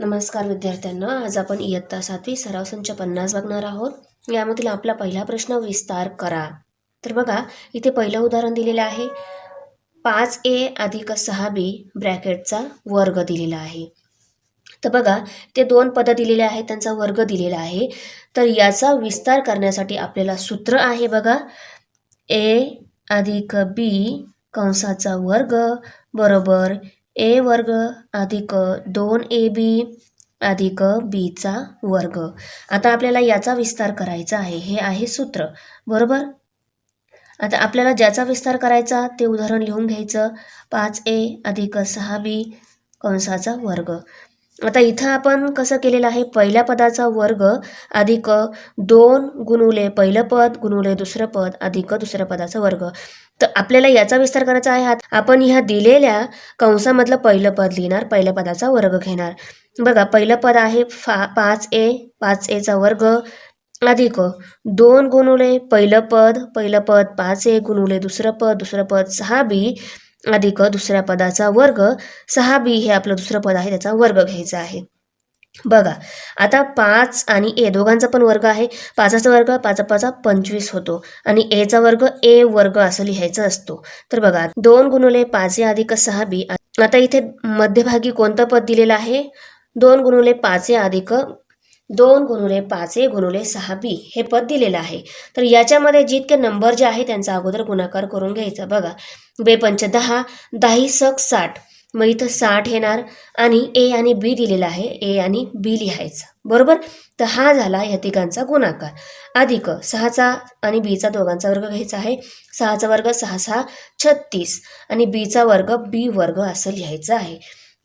नमस्कार विद्यार्थ्यांना आज आपण इयत्ता सातवी सराव संच पन्नास बघणार आहोत. यामधील आपला पहिला प्रश्न विस्तार करा. तर बघा इथे पहिलं उदाहरण दिलेलं आहे. पाच ए अधिक सहा बी ब्रॅकेटचा वर्ग दिलेला आहे. तर बघा ते दोन पदं दिलेले आहेत त्यांचा वर्ग दिलेला आहे. तर याचा विस्तार करण्यासाठी आपल्याला सूत्र आहे बघा. ए अधिक बी कंसाचा वर्ग बरोबर ए वर्ग अधिक दोन ए बी अधिक बीचा वर्ग. आता आपल्याला याचा विस्तार करायचा आहे. हे आहे सूत्र. बरोबर? आता आपल्याला ज्याचा विस्तार करायचा ते उदाहरण लिहून घ्यायचं. पाच ए अधिक सहा बी कंसाचा वर्ग. आता इथं आपण कसं केलेलं आहे? पहिल्या पदाचा वर्ग अधिक दोन गुणुले पहिलं पद गुणुले दुसरं पद अधिक दुसऱ्या पदाचा वर्ग. तर आपल्याला याचा विस्तार करायचा आहे हात. आपण ह्या दिलेल्या कंसामधलं पहिलं पद लिहिणार पहिल्या पदाचा वर्ग घेणार. बघा पहिलं पद आहे फा पाच ए पाच एचा वर्ग. अधिक दोन गुणुले पहिलं पद पहिलं पद पाच ए गुणुले दुसरं पद दुसरं पद सहा बी. अधिक दुसऱ्या पदाचा वर्ग. सहा बी हे आपलं दुसरं पद आहे त्याचा वर्ग घ्यायचा आहे. बघा आता पाच आणि ए दोघांचा पण वर्ग आहे. पाचाचा वर्ग पाचा पाचा पंचवीस होतो. आणि एचा वर्ग ए वर्ग असं लिहायचं असतो. तर बघा दोन गुणुले पाच ए अधिक सहा बी आता इथे मध्यभागी कोणतं पद दिलेलं आहे? दोन गुणुले पाच ए अधिक दोन गुणुले पाच ए गुणुले सहा बी हे पद दिलेलं आहे. तर याच्यामध्ये जितके नंबर जे आहे त्यांचा अगोदर गुणाकार करून घ्यायचा. बघा बेपंच दहा दाही सक साठ. मग इथं साठ येणार आणि ए आणि बी दिलेला आहे. ए आणि बी लिहायचं. बरोबर? तर हा झाला या तिघांचा गुणाकार. अधिक सहाचा आणि बीचा दोघांचा वर्ग घ्यायचा आहे. सहाचा वर्ग सहा सहा छत्तीस आणि बीचा वर्ग बी वर्ग असं लिहायचं आहे.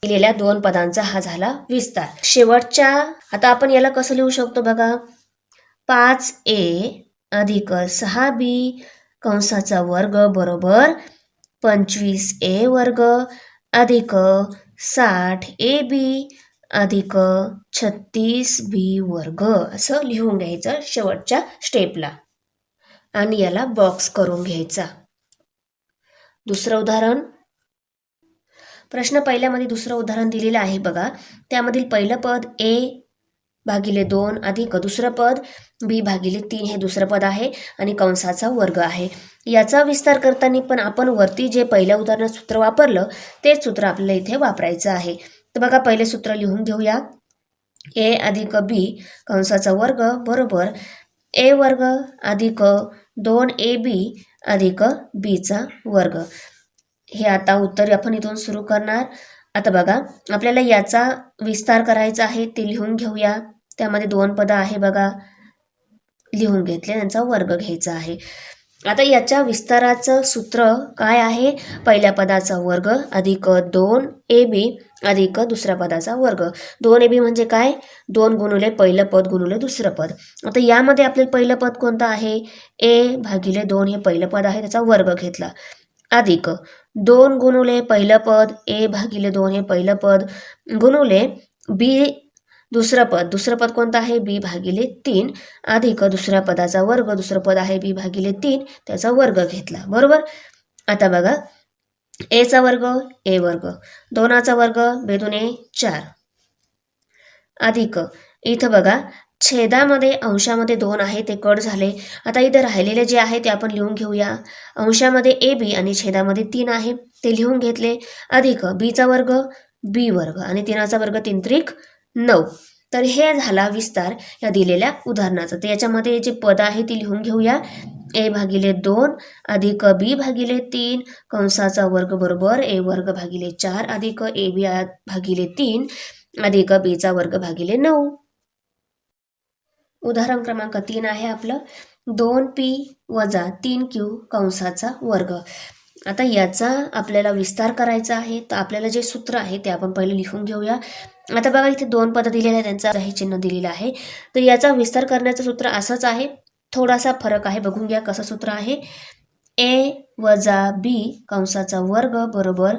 दिलेल्या दोन पदांचा हा झाला विस्तार. शेवटच्या आता आपण याला कसं लिहू शकतो बघा? पाच ए अधिक सहा बी कंसाचा वर्ग बरोबर पंचवीस ए वर्ग अधिक साठ ए बी अधिक छत्तीस बी वर्ग असं लिहून घ्यायचं शेवटच्या स्टेपला आणि याला बॉक्स करून घ्यायचा. दुसरं उदाहरण. प्रश्न पहिल्यामध्ये दुसरं उदाहरण दिलेलं आहे बघा. त्यामधील पहिलं पद ए भागिले दोन अधिक दुसरं पद बी भागिले तीन हे दुसरं पद आहे आणि कंसाचा वर्ग आहे. याचा विस्तार करताना पण आपण वरती जे पहिल्या उदाहरण सूत्र वापरलं तेच सूत्र आपल्याला इथे वापरायचं आहे. तर बघा पहिले सूत्र लिहून घेऊया. ए अधिक बी कंसाचा वर्ग बरोबर ए वर्ग अधिक दोन ए बी अधिक बीचा वर्ग. हे आता उत्तर आपण इथून सुरू करणार. आता बघा आपल्याला याचा विस्तार करायचा आहे ते लिहून घेऊया. त्यामध्ये दोन पदं आहे बघा. लिहून घेतले त्यांचा वर्ग घ्यायचा आहे. आता याच्या विस्ताराचं सूत्र काय आहे? पहिल्या पदाचा वर्ग अधिक दोन ए बी अधिक दुसऱ्या पदाचा वर्ग. दोन ए बी म्हणजे काय? दोन गुणुले पहिलं पद गुणुले दुसरं पद. आता यामध्ये आपले पहिलं पद कोणतं आहे? ए भागिले दोन हे पहिलं पद आहे त्याचा वर्ग घेतला. अधिक दोन गुणुले पहिलं पद ए भागिले दोन हे पहिलं पद. गुणुले बी दुसरं पद. दुसरं पद कोणतं आहे? बी भागिले तीन. अधिक दुसऱ्या पदाचा वर्ग. दुसरं पद आहे बी भागिले तीन. त्याचा वर्ग घेतला. बरोबर? आता बघा. एचा वर्ग ए वर्ग. दोनाचा वर्ग बेदुने चार. अधिक. इथं बघा. छेदामध्ये अंशामध्ये दोन आहे ते कट झाले. आता इथं राहिलेले जे आहे ते आपण लिहून घेऊया. अंशामध्ये ए बी आणि छेदामध्ये तीन आहे ते लिहून घेतले. अधिक बीचा वर्ग बी वर्ग आणि तीनाचा वर्ग तीन त्रिक नऊ. तर हे झाला विस्तार या दिलेल्या उदाहरणाचा. तर याच्यामध्ये जे पद आहे ती लिहून घेऊया. ए भागिले दोन अधिक बी भागिले तीन कंसाचा वर्ग बरोबर ए वर्ग भागिले चार अधिक ए बी भागिले तीन अधिक बीचा वर्ग भागिले नऊ. उदाहरण क्रमांक तीन आहे आपलं. दोन पी वजा तीन क्यू कंसाचा वर्ग. आता याचा आपल्याला विस्तार करायचा आहे. तर आपल्याला जे सूत्र आहे ते आपण पहिले लिहून घेऊया. आता बघा इथे दोन पद दिलेले आहे त्यांचा हे चिन्ह दिलेलं आहे. तर याचा विस्तार करण्याचं सूत्र असंच आहे. थोडासा फरक आहे. बघून घ्या कसं सूत्र आहे. ए वजा बी कंसाचा वर्ग बरोबर.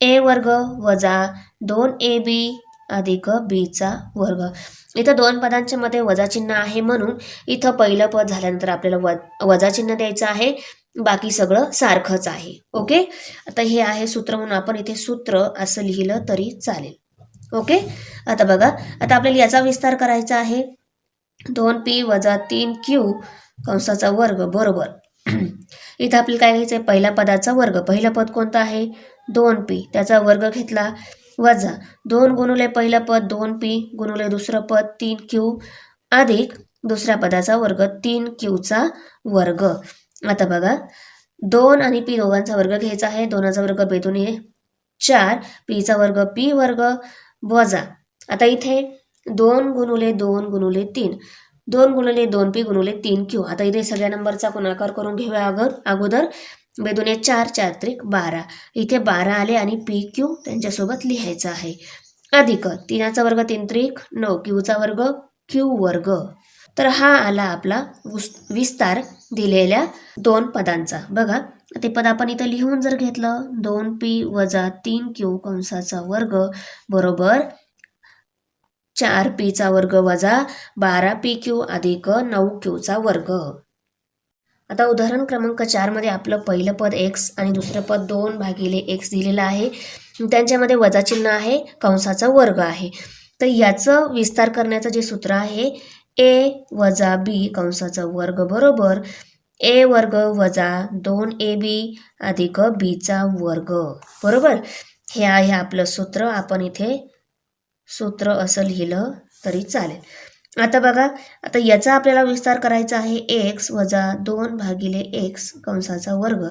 ए वर्ग वजा दोन ए बी अधिक बीचा वर्ग. इथं दोन पदांच्या मध्ये वजा चिन्ह आहे म्हणून इथं पहिलं पद झाल्यानंतर आपल्याला व वजा चिन्ह द्यायचं आहे. बाकी सगळं सारखंच आहे. ओके? आता हे आहे सूत्र म्हणून आपण इथे सूत्र असं लिहिलं तरी चालेल. ओके? आता बघा. आता आपल्याला याचा विस्तार करायचा आहे. दोन पी वजा तीन क्यू कंसाचा वर्ग बरोबर. इथं आपल्याला काय घ्यायचं आहे पहिल्या पदाचा वर्ग. पहिलं पद कोणतं आहे? दोन पी त्याचा वर्ग घेतला. वजा दोन गुणुले पहिलं पद दोन पी गुणुले दुसरं पद तीन क्यू अधिक दुसऱ्या पदाचा वर्ग तीन क्यूचा वर्ग. आता बघा दोन आणि पी दोघांचा वर्ग घ्यायचा आहे. दोनाचा वर्ग बेदोनी चार पीचा वर्ग पी वर्ग वजा. आता इथे दोन गुणुले दोन गुणुले तीन. दोन गुणुले दोन पी गुणुले तीन क्यू. आता इथे सगळ्या नंबरचा गुणाकार करून घेऊया अगर अगोदर. बेदोने चार चार त्रिक बारा. इथे बारा आले आणि पी क्यू त्यांच्यासोबत लिहायचं आहे. अधिक तिनाचा वर्ग तीन त्रिक नऊ क्यूचा वर्ग क्यू वर्ग. तर हा आला आपला विस्तार दिलेल्या दोन पदांचा. बघा ते पद आपण इथं लिहून जर घेतलं दोन पी वजा तीन क्यू कंसाचा वर्ग बरोबर चार पीचा वर्ग वजा बारा पी क्यू अधिक नऊ क्यूचा वर्ग. आता उदाहरण क्रमांक चारमध्ये आपलं पहिलं पद एक्स आणि दुसरं पद दोन भागिले एक्स दिलेलं आहे. त्यांच्यामध्ये वजा चिन्ह आहे कंसाचा वर्ग आहे. तर याचं विस्तार करण्याचं जे सूत्र आहे ए वजा बी कंसाचा वर्ग बरोबर ए वर्ग वजा दोन ए बी अधिक बीचा वर्ग. बरोबर? हे आहे आपलं सूत्र. आपण इथे सूत्र असं लिहिलं तरी चालेल. आता बघा आता याचा आपल्याला विस्तार करायचा आहे एक्स वजा दोन भागिले एक्स कंसाचा वर्ग.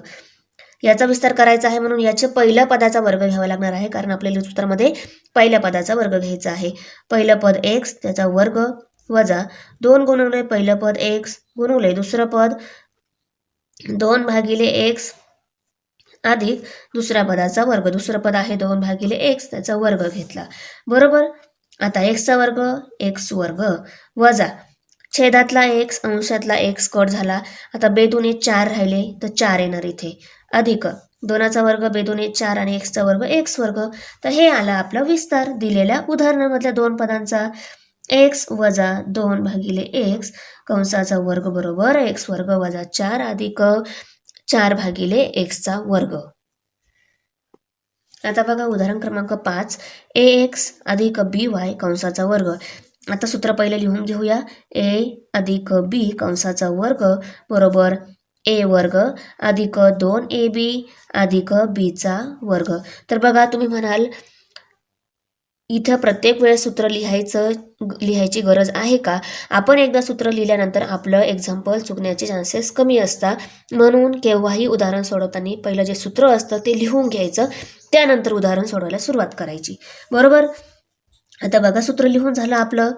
याचा विस्तार करायचा आहे म्हणून याच्या पहिल्या पदाचा वर्ग घ्यावा लागणार आहे कारण आपल्याला सूत्रामध्ये पहिल्या पदाचा वर्ग घ्यायचा आहे. पहिलं पद एक्स त्याचा वर्ग वजा दोन गुणुले पहिलं पद एक्स गुणवले दुसरं पद दोन भागिले एक्स अधिक दुसऱ्या पदाचा वर्ग. दुसरं पद आहे दोन भागिले एक्स त्याचा वर्ग घेतला. बरोबर? आता एक्सचा वर्ग एक्स वर्ग वजा छेदातला एक्स अंशातला एक्स कट झाला. आता बेदुने चार राहिले तर चार येणार इथे. अधिक दोनाचा वर्ग बेदुने चार आणि एक्सचा वर्ग एक्स वर्ग. तर हे आला आपला विस्तार. दिलेल्या उदाहरणामधल्या दोन पदांचा एक्स वजा दोन भागिले एक्स कंसाचा वर्ग बरोबर एक्स वर्ग वजा चार अधिक चार भागिले एक्सचा वर्ग. आता बघा उदाहरण क्रमांक पाच ए एक्स अधिक बी वाय कंसाचा वर्ग. आता सूत्र पहिले लिहून घेऊया. ए अधिक बी कंसाचा वर्ग बरोबर ए वर्ग अधिक दोन ए बी अधिक बीचा वर्ग. तर बघा तुम्ही म्हणाल इथं प्रत्येक वेळेस सूत्र लिहायचं लिहायची गरज आहे का? आपण एकदा सूत्र लिहिल्यानंतर आपलं एक्झाम्पल चुकण्याचे चान्सेस कमी असतात. म्हणून केव्हाही उदाहरण सोडवताना पहिलं जे सूत्र असतं ते लिहून घ्यायचं. त्यानंतर उदाहरण सोडवायला सुरुवात करायची. बरोबर? आता बघा सूत्र लिहून झालं आपलं.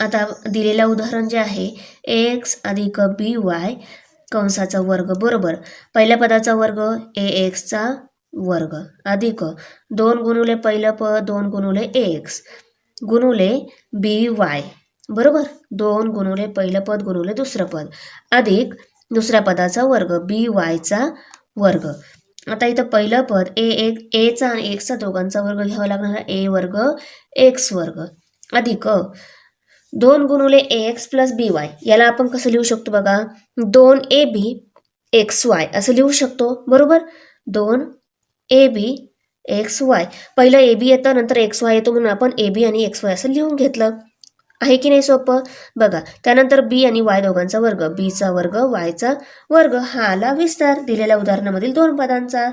आता दिलेलं उदाहरण जे आहे एक्स अधिक बी वाय कंसाचा वर्ग बरोबर. पहिल्या पदाचा वर्ग ए एक्सचा वर्ग. अधिक. दोन गुणुले पहिलं पद दोन गुणुले एक्स गुणुले बी वाय. बरोबर? दोन गुणुले पहिलं पद गुणुले दुसरं पद. अधिक दुसऱ्या पदाचा वर्ग बी वायचा वर्ग. आता इथं पहिलं पद ए एक एचा आणि एक्सचा दोघांचा वर्ग घ्यावा लागणार ए वर्ग एक्स वर्ग. अधिक. दोन गुणुले a x plus b y. याला आपण कसं लिहू शकतो बघा? दोन ए बी एक्स वाय. असं लिहू शकतो. बरोबर? दोन ए बी एक्स वाय. पहिलं ए बी येतं नंतर एक्स वाय येतो म्हणून आपण ए बी आणि एक्स वाय असं लिहून घेतलं. आहे की नाही सोपं? बघा त्यानंतर बी आणि वाय दोघांचा वर्ग बीचा वर्ग वायचा वर्ग. हा आला विस्तार दिलेल्या उदाहरणामधील दोन पदांचा.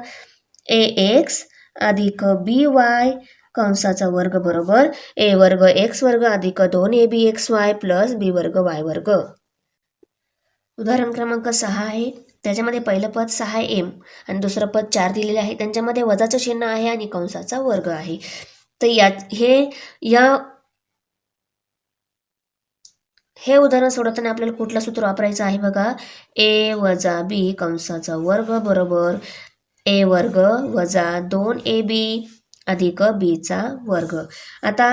ए एक्स अधिक बी वाय कंसाचा वर्ग बरोबर. ए वर्ग एक्स वर्ग अधिक दोन a b x y plus b वर्ग वाय वर्ग. उदाहरण क्रमांक सहा आहे. त्याच्यामध्ये पहिलं पद सहा एम आणि दुसरं पद चार दिलेले आहे. त्यांच्यामध्ये वजाचं चिन्ह आहे आणि कंसाचा वर्ग आहे. तर या हे या हे उदाहरण सोडवताना आपल्याला कुठलं सूत्र वापरायचं आहे बघा? ए वजा बी कंसाचा वर्ग बरोबर ए वर्ग वजा दोन ए बी अधिक बीचा वर्ग. आता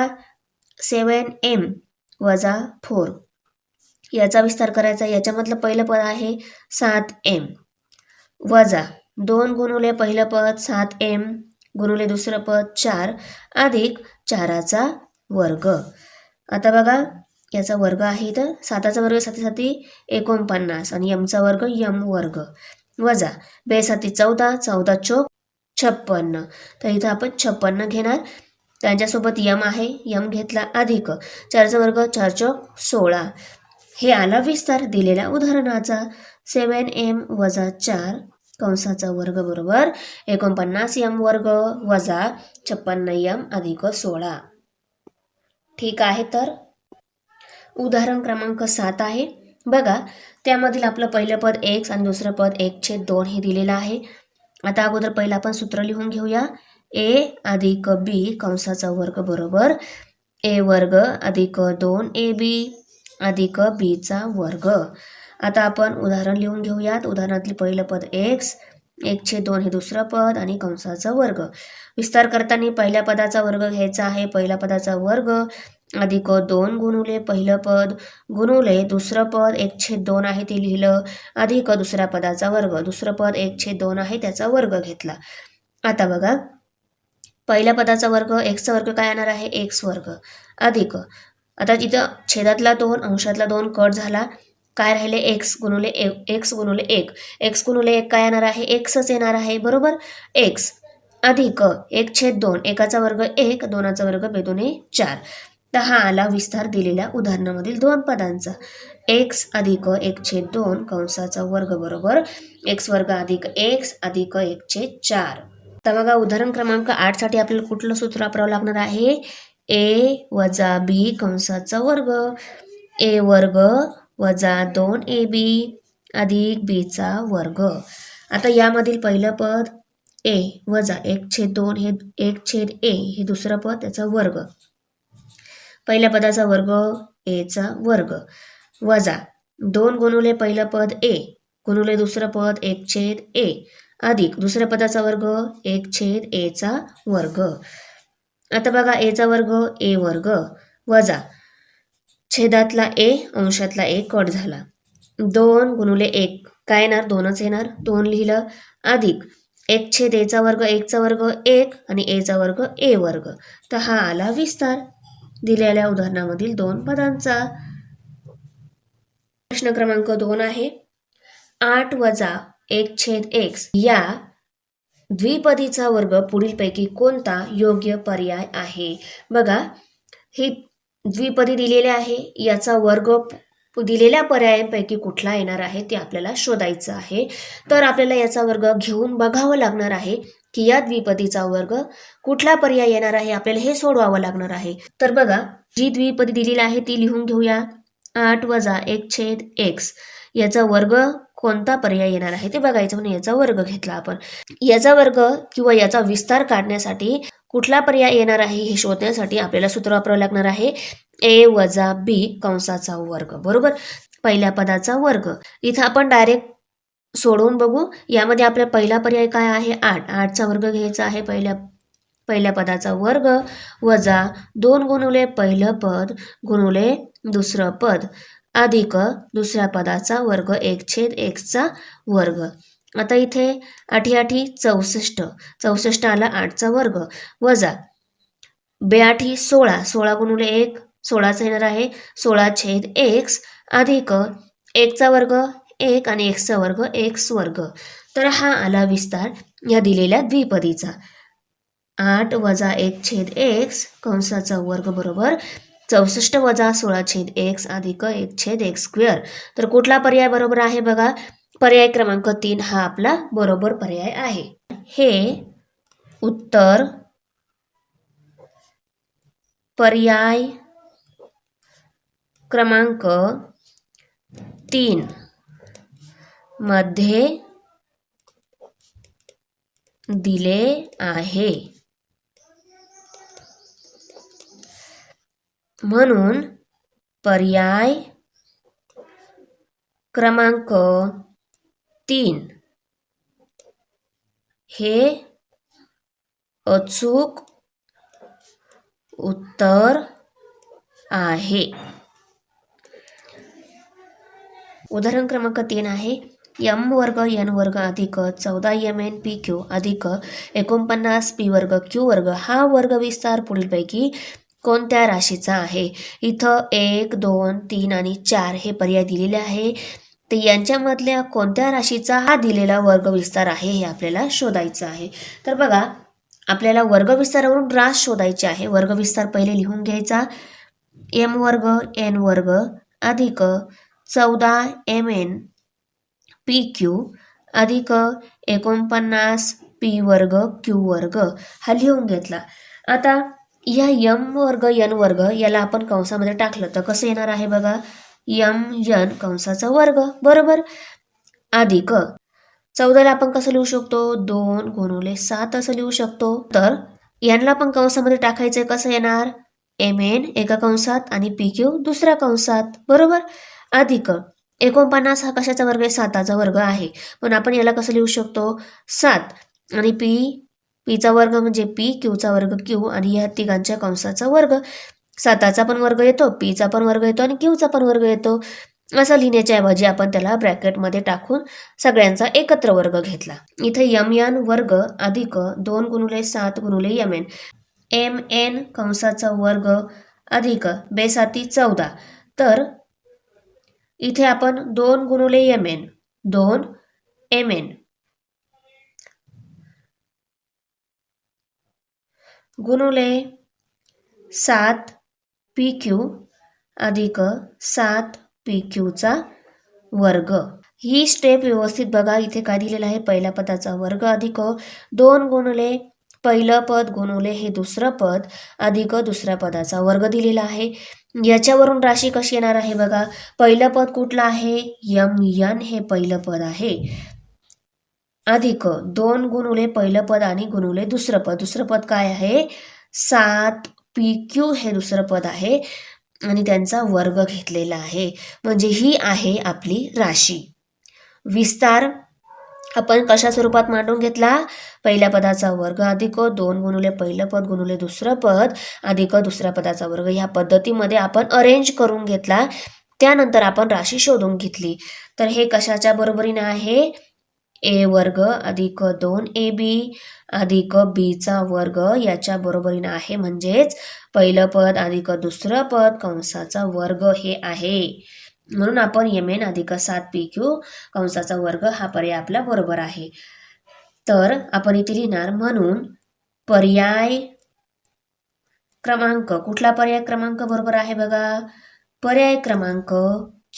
सेवन एम वजा फोर याचा विस्तार करायचा. याच्यामधलं पहिलं पद आहे सात एम. वजा दोन गुणुले पहिलं पद सात एम गुणुले दुसरं पद चार अधिक चाराचा वर्ग. आता बघा याचा वर्ग आहे तर साताचा वर्ग साती साती एकोणपन्नास आणि यमचा वर्ग यम वर्ग. वजा बेसाती चौदा चौदा चोक छप्पन्न. तर इथं आपण छप्पन्न घेणार. त्यांच्यासोबत यम आहे. यम घेतला अधिक. चारचा वर्ग चार चौक सोळा. हे आला विस्तार दिलेल्या उदाहरणाचा सेवन एम वजा चार कंसाचा वर्ग बरोबर एकोणपन्नास यम वर्ग वजा छप्पन्न यम अधिक सोळा. ठीक आहे तर? उदाहरण क्रमांक सात आहे. बघा त्यामधील आपलं पहिलं पद एक्स आणि दुसरं पद एक छेद दोन हे दिलेलं आहे. आता अगोदर पहिलं आपण सूत्र लिहून घेऊया. ए अधिक बी कंसाचा वर्ग बरोबर ए वर्ग अधिक दोन ए बी अधिक बीचा वर्ग. आता आपण उदाहरण लिहून घेऊयात. उदाहरणातील पहिलं पद एक्स एकशे दोन हे दुसरं पद आणि कंसाचा वर्ग. विस्तार करताना पहिल्या पदाचा वर्ग घ्यायचा आहे. पहिल्या पदाचा वर्ग अधिक दोन गुणुले पहिलं पद गुणुले दुसरं पद एक दोन आहे ते लिहिलं. अधिक दुसऱ्या पदाचा वर्ग. दुसरं पद एक दोन आहे त्याचा वर्ग घेतला. आता बघा. पहिल्या पदाचा वर्ग एक्सचा वर्ग काय येणार आहे? एक्स वर्ग. अधिक आता तिथं छेदातला दोन अंशातला दोन कट झाला. काय राहिले? एक्स गुणुले एक्स गुणुले एक. एक्स गुणुले एक काय येणार आहे? एक्सच येणार आहे. बरोबर? एक्स अधिक एक छेद दोन. एकाचा वर्ग एक दोनाचा वर्ग बेदोने चार. तर हा आला विस्तार दिलेल्या उदाहरणामधील दोन पदांचा. एक्स अधिक एक छेद दोन कंसाचा वर्ग बरोबर? एक्स वर्ग अधिक एक्स अधिक एक छेद चार. तर बघा उदाहरण क्रमांक आठसाठी आपल्याला कुठलं सूत्र वापरावं लागणार आहे? ए वजा बी कंसाचा वर्ग. ए वर्ग वजा दोन ए बी अधिक बीचा वर्ग. आता यामधील पहिलं पद ए वजा एक छेद दोन हे एक छेद ए हे दुसरं पद त्याचा वर्ग. पहिल्या पदाचा वर्ग एचा वर्ग. वजा दोन गुणुले पहिलं पद ए गुणुले दुसरं पद एक छेद ए अधिक दुसऱ्या पदाचा वर्ग एक छेद एचा वर्ग. आता बघा एचा वर्ग ए वर्ग वजा. छेदातला ए अंशातला एक कट झाला. दोन गुणुले एक. काय येणार? दोनच येणार. दोन लिहिलं अधिक. एक छेद एचा वर्ग एकचा वर्ग एक आणि एचा वर्ग ए वर्ग. तर हा आला विस्तार. दिलेल्या उदाहरणामधील दोन पदांचा प्रश्न क्रमांक दोन आहे. आठ वजा एक छेद एक्स या द्विपदीचा वर्ग पुढीलपैकी कोणता योग्य पर्याय आहे? बघा ही द्विपदी दिलेले आहे. याचा वर्ग दिलेल्या पर्यायांपैकी कुठला येणार आहे ते आपल्याला शोधायचं आहे. तर आपल्याला याचा वर्ग घेऊन बघावं लागणार आहे की या द्विपदीचा वर्ग कुठला पर्याय येणार आहे आपल्याला हे सोडवावं लागणार आहे. तर बघा जी द्विपदी दिलेली आहे ती लिहून घेऊया. आठ वजा एक छेद एक्स याचा वर्ग कोणता पर्याय येणार आहे ते बघायचं म्हणून याचा वर्ग घेतला आपण. याचा वर्ग किंवा याचा विस्तार काढण्यासाठी कुठला पर्याय येणार आहे हे शोधण्यासाठी आपल्याला सूत्र वापरावं लागणार आहे. ए वजा बी कंसाचा वर्ग. बरोबर? पहिल्या पदाचा वर्ग. इथं आपण डायरेक्ट सोडवून बघू. यामध्ये आपला पहिला पर्याय काय आहे? आठ. आठचा वर्ग घ्यायचा आहे पहिल्या पहिल्या पदाचा वर्ग वजा दोन गुणुले पहिलं पद गुणुले दुसरं पद. अधिक दुसऱ्या पदाचा वर्ग एक छेद एकचा वर्ग. आता इथे आठी आठी चौसष्ट चौसष्ट आला आठचा वर्ग. वजा बेआठी सोळा सोळा गुणुले एक सोळाचा येणार आहे सोळा छेद एक्स अधिक एकचा वर्ग एक आणि एक्सचा वर्ग एक्स वर्ग तर हा आला विस्तार या दिलेल्या द्विपदीचा. आठ वजा एक छेद एक्स कंसाचा वर्ग बरोबर चौसष्ट वजा सोळा छेद एक्स अधिक एक छेद एक्स स्क्वेअर. तर कुठला पर्याय बरोबर आहे बघा? पर्याय क्रमांक तीन हा आपला बरोबर पर्याय आहे. हे उत्तर पर्याय क्रमांक तीन मध्ये दिले आहे. म्हणून पर्याय क्रमांक तीन. हे अचूक उत्तर आहे. उदाहरण क्रमांक तीन आहे. यम वर्ग एन वर्ग अधिक चौदा एम एन पी क्यू अधिक एकोणपन्नास पी वर्ग क्यू वर्ग. हा वर्ग विस्तार पुढीलपैकी कोणत्या राशीचा आहे? इथं एक दोन तीन आणि चार हे पर्याय दिलेले आहे. तर यांच्यामधल्या कोणत्या राशीचा हा दिलेला वर्गविस्तार आहे हे आपल्याला शोधायचं आहे. तर बघा आपल्याला वर्गविस्तारावरून रास शोधायचे आहे. वर्गविस्तार पहिले लिहून घ्यायचा. एम वर्ग एन वर्ग अधिक चौदा एम एन पी क्यू अधिक एकोणपन्नास पी वर्ग क्यू वर्ग हा लिहून घेतला. आता या यम वर्ग यन वर्ग याला आपण कंसामध्ये टाकलं. तर कसं येणार आहे बघा? यम यन कंसाचा वर्ग. बरोबर? अधिक चौदाला आपण कसं लिहू शकतो? दोन गुणुले सात असं लिहू शकतो. तर यांना पण कंसामध्ये टाकायचं कसं येणार? एम एन एका कंसात आणि पी क्यू दुसऱ्या कंसात. बरोबर? अधिक एकोणपन्नास हा कशाचा वर्ग आहे? साताचा वर्ग आहे. पण आपण याला कसं लिहू शकतो? सात आणि पी पीचा वर्ग म्हणजे पी क्यूचा वर्ग क्यू आणि या तिघांच्या कंसाचा वर्ग. साताचा पण वर्ग येतो पीचा पण वर्ग येतो आणि क्यूचा पण वर्ग येतो. असं लिहिण्याच्या ऐवजी आपण त्याला ब्रॅकेटमध्ये टाकून सगळ्यांचा एकत्र वर्ग घेतला. इथे यम यान वर्ग अधिक दोन गुणुले सात गुणुले यम एन. एम एन कंसाचा वर्ग अधिक बेसाती चौदा. तर इथे आपण दोन गुणुले यम एन दोन एम एन. गुणुले सात पी क्यू अधिक सात पी क्यूचा वर्ग. ही स्टेप व्यवस्थित बघा. इथे काय दिलेलं आहे? पहिल्या पदाचा वर्ग अधिक दोन गुणुले पहिलं पद गुणुले हे दुसरं पद अधिक दुसऱ्या पदाचा वर्ग दिलेला आहे. याच्यावरून राशी कशी येणार आहे बघा. पहिलं पद कुठलं आहे? यम यन हे पहिलं पद आहे. अधिक दोन गुणुले पहिलं पद आणि गुणुले दुसरं पद. दुसरं पद काय आहे? सात पी क्यू हे दुसरं पद आहे. आणि त्यांचा वर्ग घेतलेला आहे. म्हणजे ही आहे आपली राशी. विस्तार. आपण कशा स्वरूपात मांडून घेतला? पहिल्या पदाचा वर्ग अधिक दोन गुणुले पहिलं पद गुणुले दुसरं पद अधिक दुसऱ्या पदाचा वर्ग. ह्या पद्धतीमध्ये आपण अरेंज करून घेतला. त्यानंतर आपण राशी शोधून घेतली. तर हे कशाच्या बरोबरीने आहे? ए वर्ग अधिक दोन ए बी अधिक बीचा वर्ग याच्या बरोबरीनं आहे. म्हणजेच पहिलं पद अधिक दुसरं पद कंसाचा वर्ग हे आहे. म्हणून आपण एम एन अधिक सात पी क्यू कंसाचा वर्ग हा पर्याय आपला बरोबर आहे. तर आपण इथे लिहिणार म्हणून पर्याय क्रमांक. कुठला पर्याय क्रमांक बरोबर आहे बघा? पर्याय क्रमांक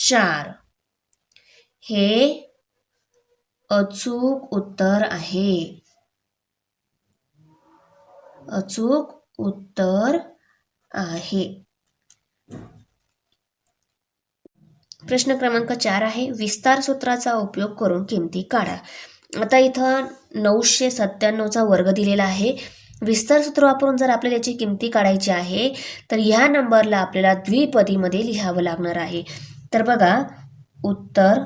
चार. हे अचूक उत्तर आहे. अचूक उत्तर आहे. प्रश्न क्रमांक चार आहे. विस्तार सूत्राचा उपयोग करून किमती काढा. आता इथं नऊशे सत्त्याण्णवचा वर्ग दिलेला आहे. विस्तार सूत्र वापरून जर आपल्याला याची किमती काढायची आहे तर ह्या नंबरला आपल्याला द्विपदीमध्ये लिहावं लागणार आहे. तर बघा उत्तर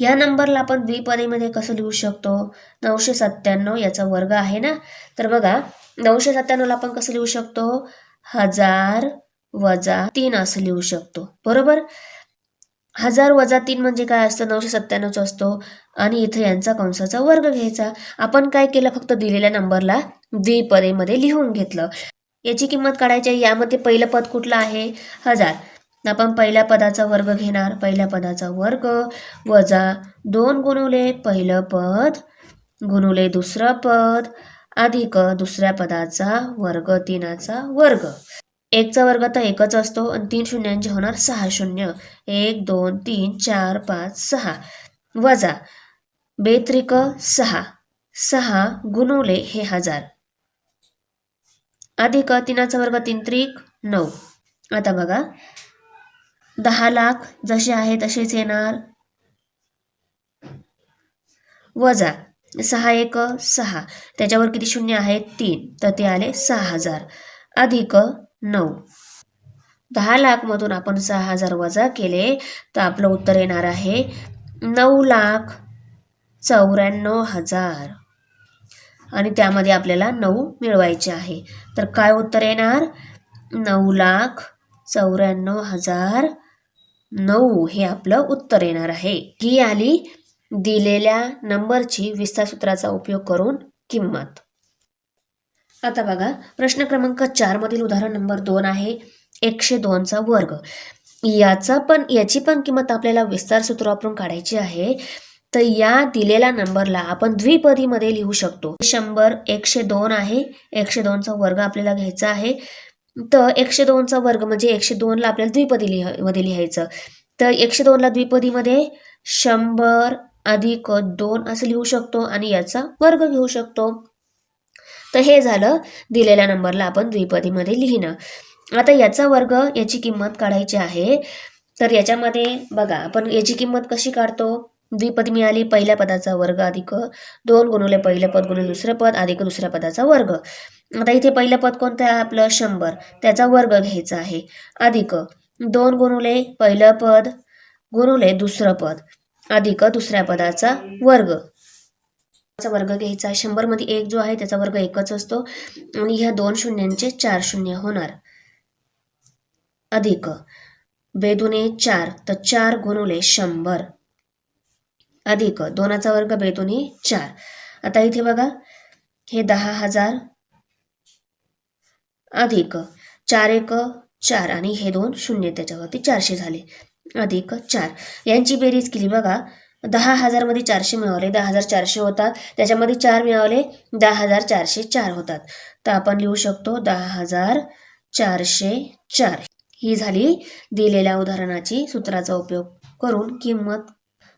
या नंबरला आपण द्विपदीमध्ये कसं लिहू शकतो? नऊशे सत्त्याण्णव याचा वर्ग आहे ना? तर बघा नऊशे सत्त्याण्णवला आपण कसं लिहू शकतो? हजार वजा तीन असं लिहू शकतो. बरोबर? हजार वजा तीन म्हणजे काय असतं? नऊशे सत्त्याण्णवचं असतो. आणि इथे यांचा कंसाचा वर्ग घ्यायचा. आपण काय केलं? फक्त दिलेल्या नंबरला द्विपदेमध्ये लिहून घेतलं. याची किंमत काढायची आहे. यामध्ये पहिलं पद कुठलं आहे? हजार. आपण पहिल्या पदाचा वर्ग घेणार. पहिल्या पदाचा वर्ग वजा दोन गुणुले पहिलं पद गुणुले दुसरं पद अधिक दुसऱ्या पदाचा वर्ग तीनाचा वर्ग. एकचा वर्ग तर एकच असतो आणि तीन शून्यांचे होणार सहा शून्य. एक दोन तीन चार पाच सहा. वजा बेत्रिक सहा. सहा गुणुले हे हजार. अधिक तीनाचा वर्ग तीन त्रिक नऊ. आता बघा. दहा लाख जसे आहे तसेच येणार. वजा सहा एक सहा. त्याच्यावर किती शून्य आहेत? तीन. तर ते आले सहा हजार. अधिक नऊ. दहा लाखमधून आपण सहा हजार वजा केले तर आपलं उत्तर येणार आहे नऊ लाख चौऱ्याण्णव हजार. आणि त्यामध्ये आपल्याला नऊ मिळवायचे आहे. तर काय उत्तर येणार? नऊ लाख चौऱ्याण्णव हजार. नऊ हे आपलं उत्तर येणार आहे. ही आली दिलेल्या नंबरची विस्तार सूत्राचा उपयोग करून किंमत. आता बघा प्रश्न क्रमांक चार मधील उदाहरण नंबर दोन आहे एकशे दोनचा वर्ग. याचा पण याची पण किंमत आपल्याला विस्तार सूत्र वापरून काढायची आहे. तर या दिलेल्या नंबरला आपण द्विपदीमध्ये लिहू शकतो. शंभर एकशे दोन आहे एकशे दोनचा वर्ग आपल्याला घ्यायचा आहे. तर एकशे दोनचा वर्ग म्हणजे एकशे दोनला आपल्याला द्विपदी लिहमध्ये लिहायचं. तर एकशे दोनला द्विपदीमध्ये शंभर अधिक दोन असं लिहू शकतो आणि याचा वर्ग घेऊ शकतो. तर हे झालं दिलेल्या नंबरला आपण द्विपदीमध्ये लिहिणं. आता याचा वर्ग याची किंमत काढायची आहे. तर याच्यामध्ये बघा आपण याची किंमत कशी काढतो? द्विपद मिळाली पहिल्या पदाचा वर्ग अधिक दोन गुणवले पहिलं पद गुणुले दुसरं पद अधिक दुसऱ्या पदाचा वर्ग. आता इथे पहिलं पद कोणतं आहे आपलं? शंभर. त्याचा वर्ग घ्यायचा आहे. अधिक दोन गुणवले पहिलं पद गुणवले दुसरं पद अधिक दुसऱ्या पदाचा वर्ग. वर्ग घ्यायचा आहे. शंभरमध्ये एक जो आहे त्याचा वर्ग एकच असतो आणि ह्या दोन शून्यांचे चार शून्य होणार. अधिक बेदुने चार तर चार गुणवले शंभर. अधिक. दोनाचा वर्ग बेदुने चार. आता इथे बघा. हे दहा हजार अधिक. चार एक चार आणि हे दोन शून्य. त्याच्यावरती चारशे झाले. अधिक चार. यांची बेरीज केली बघा. दहा हजारमध्ये चारशे मिळवले दहा हजार चारशे होतात. त्याच्यामध्ये चार मिळवले दहा हजार चारशे चार होतात. तर आपण लिहू शकतो दहा हजार चारशे चार. ही झाली दिलेल्या उदाहरणाची सूत्राचा उपयोग करून किंमत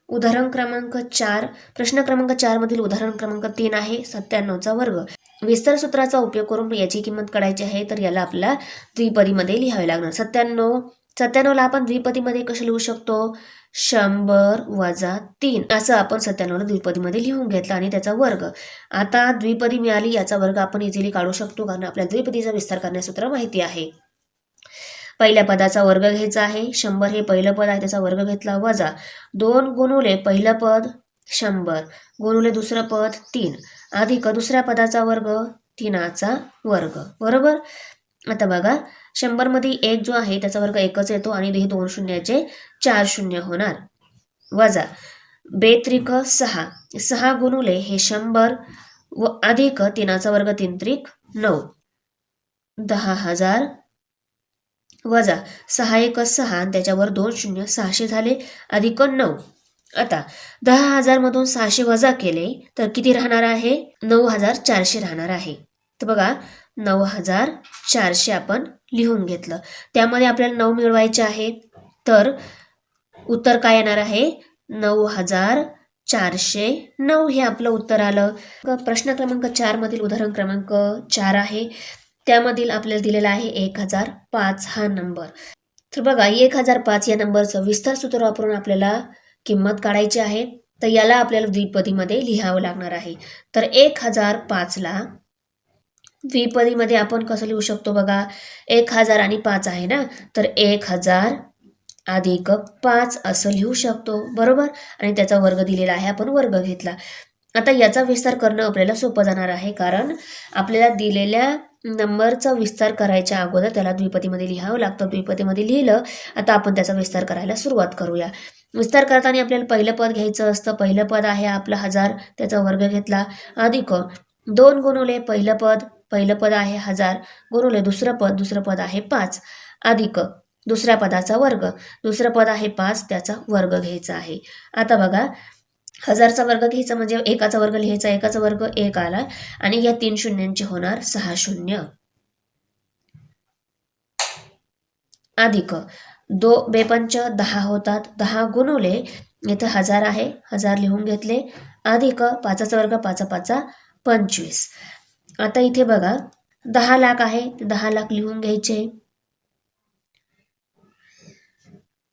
उदाहरण क्रमांक चार प्रश्न क्रमांक चारमधील उदाहरण क्रमांक तीन आहे सत्त्याण्णवचा वर्ग. विस्तार सूत्राचा उपयोग करून याची किंमत काढायची आहे तर याला आपल्याला द्विपदीमध्ये लिहावे लागणार. सत्त्याण्णव सत्त्याण्णवला आपण द्विपदीमध्ये कसं लिहू शकतो? शंभर वजा तीन. असं आपण सत्त्याण्णवला द्विपदीमध्ये लिहून घेतलं आणि त्याचा वर्ग. आता द्विपदी मिळाली याचा वर्ग आपण इझिली काढू शकतो कारण आपल्या द्विपदीचा विस्तार करण्यास सूत्र माहिती आहे. पहिल्या पदाचा वर्ग घ्यायचा आहे. शंभर हे पहिलं पद आहे त्याचा वर्ग घेतला. वजा दोन गुणुले पहिलं पद शंभर गुणुले दुसरं पद तीन. अधिक दुसऱ्या पदाचा वर्ग तीनाचा वर्ग. बरोबर? आता बघा शंभरमध्ये एक जो आहे त्याचा वर्ग एकच येतो आणि हे दोन शून्याचे चार शून्य होणार. वजा बेत्रिक सहा. सहा गुणुले हे शंभर व अधिक तीनाचा वर्ग तीन त्रिक नऊ. दहा हजार वजा सहा एक सहा आणि त्याच्यावर दोन शून्य सहाशे झाले. अधिक नऊ. आता दहा हजारमधून सहाशे वजा केले तर किती राहणार आहे? नऊ हजार चारशे राहणार आहे. तर बघा नऊ हजार चारशे आपण लिहून घेतलं. त्यामध्ये आपल्याला नऊ मिळवायचे आहे तर उत्तर काय येणार आहे? नऊ हजार चारशे नऊ हे आपलं उत्तर आलं. प्रश्न क्रमांक चारमधील उदाहरण क्रमांक चार आहे. त्यामधील आपल्याला दिलेला आहे एक हजार पाच हा नंबर. तर बघा एक हजार पाच या नंबरचं विस्तार सूत्र वापरून आपल्याला किंमत काढायची आहे. तर याला आपल्याला द्विपदीमध्ये लिहावं लागणार आहे. तर एक हजार पाचला द्विपदीमध्ये आपण कसं लिहू शकतो बघा? एक हजार आणि पाच आहे ना? तर एक हजार अधिक पाच असं लिहू शकतो. बरोबर? आणि त्याचा वर्ग दिलेला आहे. आपण वर्ग घेतला. आता याचा विस्तार करणं आपल्याला सोपं जाणार आहे. कारण आपल्याला दिलेल्या नंबरचा विस्तार करायच्या अगोदर त्याला द्विपदीमध्ये लिहावं लागतं. द्विपदीमध्ये लिहिलं आता आपण त्याचा विस्तार करायला सुरुवात करूया. विस्तार करताना आपल्याला पहिलं पद घ्यायचं असतं. पहिलं पद आहे आपलं हजार त्याचा वर्ग घेतला. अधिक दोन गुणुले पहिलं पद पहिलं पद आहे हजार गुणुले दुसरं पद दुसरं पद आहे पाच. अधिक दुसऱ्या पदाचा वर्ग दुसरं पद आहे पाच त्याचा वर्ग घ्यायचा आहे. आता बघा हजारचा वर्ग घ्यायचा म्हणजे एकाचा वर्ग लिहायचा एकाचा वर्ग एक आला आणि या तीन शून्यांचे होणार सहा शून्य. अधिक. दो बेपंच दहा होतात. दहा गुणवले इथं हजार आहे. हजार लिहून घेतले. अधिक पाचाचा वर्ग पाचा पाचा पंचवीस. आता इथे बघा दहा लाख आहे. ते दहा लाख लिहून घ्यायचे.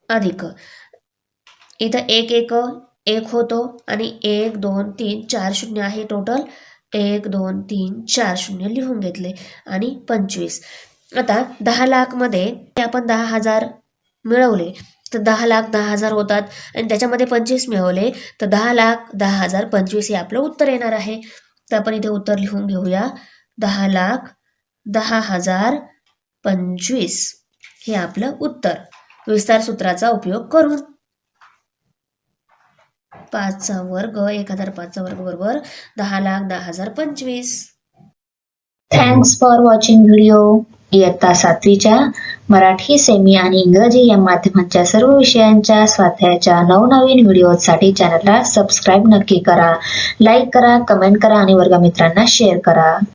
अधिक. इथं एक एक एक होतो आणि एक दोन तीन चार शून्य आहे टोटल एक दोन तीन चार शून्य लिहून घेतले आणि पंचवीस. आता दहा लाखमध्ये आपण दहा हजार मिळवले तर दहा लाख दहा हजार होतात आणि त्याच्यामध्ये पंचवीस मिळवले तर दहा लाख दहा हजार पंचवीस हे आपलं उत्तर येणार आहे. तर आपण इथे उत्तर लिहून घेऊया. दहा लाख दहा हजार पंचवीस हे आपलं उत्तर. विस्तार सूत्राचा उपयोग करून. पाचचा वर्ग एक हजार पाचचा वर्ग बरोबर दहा लाख दहा हजार पंचवीस. थँक्स फॉर वॉचिंग व्हिडिओ इयत्ता सातवीच्या मराठी सेमी आणि इंग्रजी या माध्यमांच्या सर्व विषयांच्या स्वाध्यायाच्या नवनवीन व्हिडिओसाठी चॅनलला सबस्क्राईब नक्की करा. लाईक करा कमेंट करा आणि वर्गमित्रांना शेअर करा.